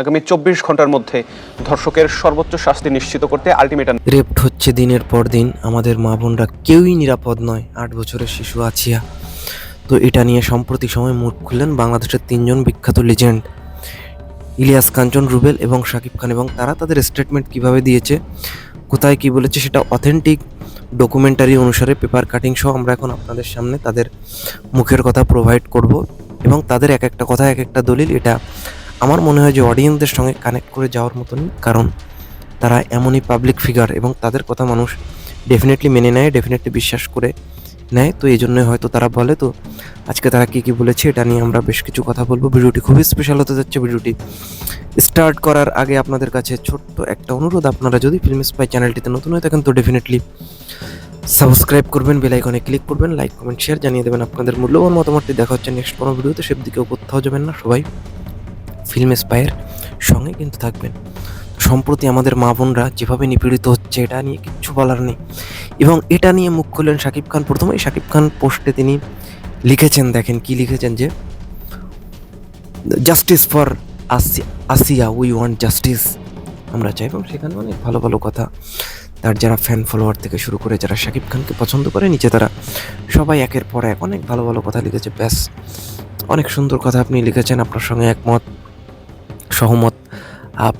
আগামী চব্বিশ ঘণ্টার মধ্যে ধর্ষকের সর্বোচ্চ শাস্তি নিশ্চিত করতে আলটিমেটাম রেপ্ট হচ্ছে দিনের পর দিন। আমাদের মা বোনরা কেউই নিরাপদ নয়। আট বছরের শিশু আছিয়া তো এটা নিয়ে সম্প্রতি সময় মুখ খুললেন বাংলাদেশের তিনজন বিখ্যাত লিজেন্ড ইলিয়াস কাঞ্চন, রুবেল এবং শাকিব খান। এবং তারা তাদের স্টেটমেন্ট কীভাবে দিয়েছে, কোথায় কি বলেছে সেটা অথেন্টিক ডকুমেন্টারি অনুসারে পেপার কাটিং সহ আমরা এখন আপনাদের সামনে তাদের মুখের কথা প্রোভাইড করব। এবং তাদের এক একটা কথা, এক একটা দলিল, এটা আমার মনে হয় যে অডিয়েন্সদের সঙ্গে কানেক্ট করে যাওয়ার মতনই, কারণ তারা এমনই পাবলিক ফিগার এবং তাদের কথা মানুষ ডেফিনেটলি মেনে নেয় ডেফিনেটলি বিশ্বাস করে নেয়। তো এই জন্যই হয়তো তারা বলে, তো আজকে তারা কী কী বলেছে এটা নিয়ে আমরা বেশ কিছু কথা বলব। ভিডিওটি খুবই স্পেশাল হতে যাচ্ছে। ভিডিওটি স্টার্ট করার আগে আপনাদের কাছে ছোট্ট একটা অনুরোধ। আপনারা যদি ফিল্ম স্পাই চ্যানেলটিতে নতুন হয়ে থাকেন, তো ডেফিনেটলি সাবস্ক্রাইব করবেন বেল আইকনে ক্লিক করবেন লাইক কমেন্ট শেয়ার জানিয়ে দেবেন আপনাদের মূল্যবান মতামতটি। দেখা হচ্ছে নেক্সট কোনো ভিডিওতে সব দিকেও কোথাও যাবেন না। সবাই ফিল্ম স্পাইয়ের সঙ্গে কিন্তু থাকবেন। সম্প্রতি আমাদের মা বোনরা যেভাবে নিপীড়িত হচ্ছে, এটা নিয়ে কিচ্ছু বলার নেই। এবং এটা নিয়ে মুখ খুললেন শাকিব খান। প্রথমেই শাকিব খান পোস্টে তিনি লিখেছেন, দেখেন কি লিখেছেন যে justice for Asiya we want justice আমরা চাই এবং সেখানে অনেক ভালো ভালো কথা তার যারা ফ্যান ফলোয়ার থেকে শুরু করে যারা শাকিব খানকে পছন্দ করে, নিচে তারা সবাই একের পর এক অনেক ভালো ভালো কথা লিখেছে। ব্যাস, অনেক সুন্দর কথা আপনি লিখেছেন, আপনার সঙ্গে একমত। সহমত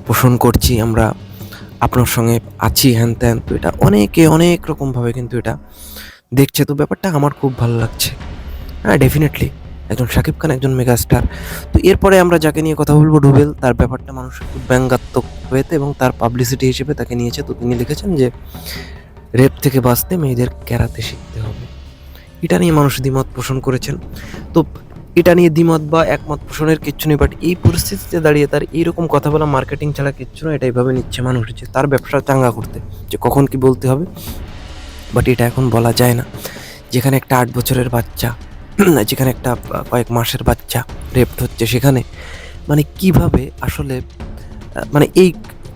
পোষণ করছি। আমরা আপনার সঙ্গে আছি, হ্যান ত্যান। তো এটা অনেকে অনেক রকমভাবে কিন্তু এটা দেখছে। তো ব্যাপারটা আমার খুব ভালো লাগছে। হ্যাঁ ডেফিনেটলি একজন শাকিব খান, একজন মেগাস্টার তো এরপরে আমরা যাকে নিয়ে কথা বলব ডুবেল তার ব্যাপারটা মানুষ খুব ব্যঙ্গাত্মক হয়েতে এবং তার পাবলিসিটি হিসেবে তাকে নিয়েছে। তো তিনি লিখেছেন যে, রেপ থেকে বাঁচতে মেয়েদের ক্যারাতে শিখতে হবে। এটা নিয়ে মানুষ দ্বিমত পোষণ করেছেন। তো এটা নিয়ে দ্বিমত বা একমত পোষণের কিচ্ছু নেই বাট এই পরিস্থিতিতে দাঁড়িয়ে তার এইরকম কথা বলা মার্কেটিং ছাড়া কিচ্ছু না এটা এইভাবে নিচ্ছে মানুষ যে তার ব্যবসা চাঙ্গা করতে, যে কখন কি বলতে হবে। বাট এটা এখন বলা যায় না। যেখানে একটা আট বছরের বাচ্চা, যেখানে একটা কয়েক মাসের বাচ্চা রেপ্ট হচ্ছে সেখানে মানে কীভাবে আসলে মানে এই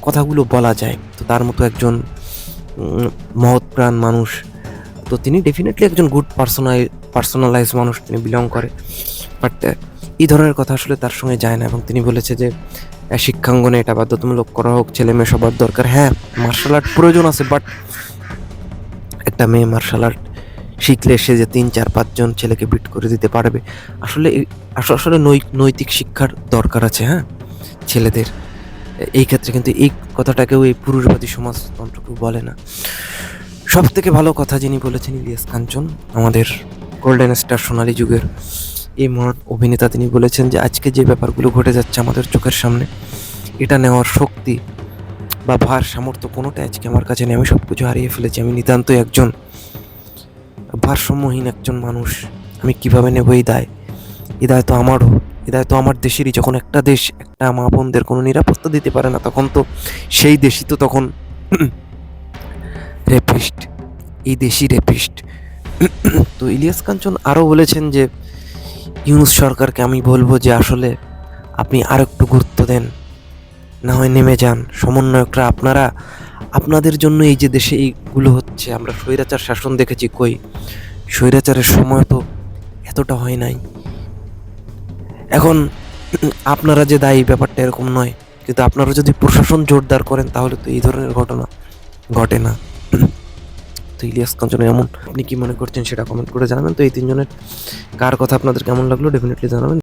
কথাগুলো বলা যায়? তো তার মতো একজন মহৎ প্রাণ মানুষ, তো তিনি ডেফিনেটলি একজন গুড পার্সোনাল পার্সোনালাইজ মানুষ, তিনি বিলং করে। বাট এই ধরনের কথা আসলে তার সঙ্গে যায় না এবং তিনি বলেছে যে শিক্ষাঙ্গনে এটা বাধ্যতামূলক করা হোক ছেলে মেয়ে সবার দরকার। হ্যাঁ মার্শাল আর্ট প্রয়োজন আছে বাট একটা মেয়ে মার্শাল আর্ট শিখলে সে যে তিন, চার পাঁচজন ছেলেকে বিট করে দিতে পারবে, আসলে আসলে নৈ- নৈতিক শিক্ষার দরকার আছে হ্যাঁ ছেলেদের। এই ক্ষেত্রে কিন্তু এই কথাটাকেও এই পুরুষবাদী সমাজতন্ত্র কেউ বলে না। সব থেকে ভালো কথা যিনি বলেছেন ইলিয়াস কাঞ্চন আমাদের গোল্ডেন স্টার সোনালী যুগের এই মহান অভিনেতা তিনি বলেছেন যে, আজকে যে ব্যাপারগুলো ঘটে যাচ্ছে আমাদের চোখের সামনে, এটা নেওয়ার শক্তি বা ভার, সামর্থ্য কোনোটা আজকে আমার কাছে নেই। আমি সব কিছু হারিয়ে ফেলেছি। আমি নিতান্তই একজন ভারসাম্যহীন একজন মানুষ। আমি কীভাবে নেব এই দায়? এই দায় তো আমারও। এই দায় তো আমার দেশেরই। যখন একটা দেশ একটা মা বোনদের কোনো নিরাপত্তা দিতে পারে না, তখন তো সেই দেশই তো তখন রেপিস্ট এই দেশই রেপিস্ট তো ইলিয়াস কাঞ্চন আরও বলেছেন যে ইউনুস সরকারকে আমি বলব যে আসলে আপনি আর একটু গুরুত্ব দেন। না হয় নেমে যান। সমন্বয়করা, আপনারা, আপনাদের জন্য এই যে দেশে এইগুলো হচ্ছে, আমরা স্বৈরাচার শাসন দেখেছি কই? স্বৈরাচারের সময় তো এতটা হয় নাই। এখন আপনারা যে দায়ী, ব্যাপারটা এরকম নয়। কিন্তু আপনারা যদি প্রশাসন জোরদার করেন, তাহলে তো এই ধরনের ঘটনা ঘটে না। ইলিয়াস কাঞ্চন এমন, আপনি কি মনে করছেন সেটা কমেন্ট করে জানাবেন। তো এই তিনজনের কার কথা আপনাদের কেমন লাগল ডেফিনেটলি জানাবেন।